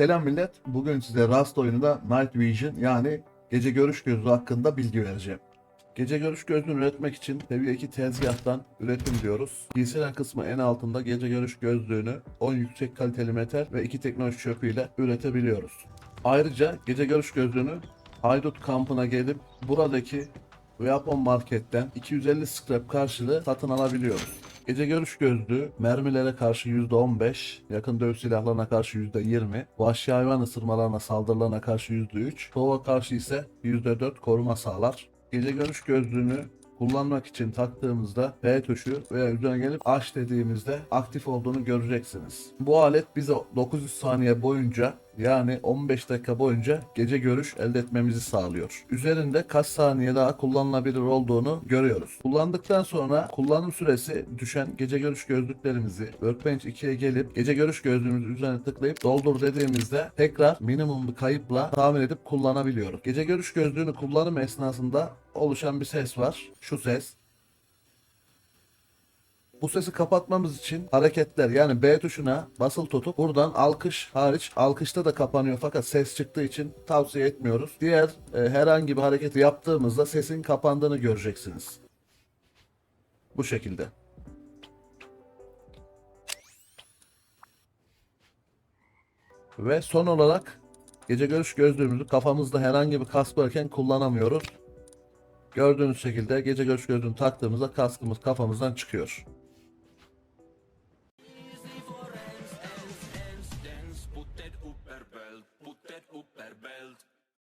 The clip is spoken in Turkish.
Selam millet. Bugün size Rust oyununda Night Vision yani gece görüş gözlüğü hakkında bilgi vereceğim. Gece görüş gözlüğünü üretmek için seviye 2 tezgahtan üretim diyoruz. Giysiler kısmı en altında gece görüş gözlüğünü 10 yüksek kaliteli metal ve 2 teknoloji çöpüyle üretebiliyoruz. Ayrıca gece görüş gözlüğünü Haydut kampına gelip buradaki Weapon Market'ten 250 scrap karşılığı satın alabiliyoruz. Gece görüş gözlüğü mermilere karşı %15, yakın dövüş silahlarına karşı %20, vahşi hayvan ısırmalarına saldırılarına karşı %3, soğuğa karşı ise %4 koruma sağlar. Gece görüş gözlüğünü kullanmak için taktığımızda P tuşu veya üzerine gelip aç dediğimizde aktif olduğunu göreceksiniz. Bu alet bize 900 saniye boyunca yani 15 dakika boyunca gece görüş elde etmemizi sağlıyor. Üzerinde kaç saniye daha kullanılabilir olduğunu görüyoruz. Kullandıktan sonra kullanım süresi düşen gece görüş gözlüklerimizi Workbench 2'ye gelip gece görüş gözlüğümüz üzerine tıklayıp doldur dediğimizde tekrar minimum bir kayıpla tamir edip kullanabiliyoruz. Gece görüş gözlüğünü kullanım esnasında oluşan bir ses var. Şu ses. Bu sesi kapatmamız için hareketler yani B tuşuna basılı tutup buradan alkış hariç alkışta da kapanıyor fakat ses çıktığı için tavsiye etmiyoruz. Diğer e, herhangi bir hareketi yaptığımızda sesin kapandığını göreceksiniz. Bu şekilde. Ve son olarak gece görüş gözlüğümüzü kafamızda herhangi bir kask varken kullanamıyoruz. Gördüğünüz şekilde gece görüş gözlüğünü taktığımızda kaskımız kafamızdan çıkıyor.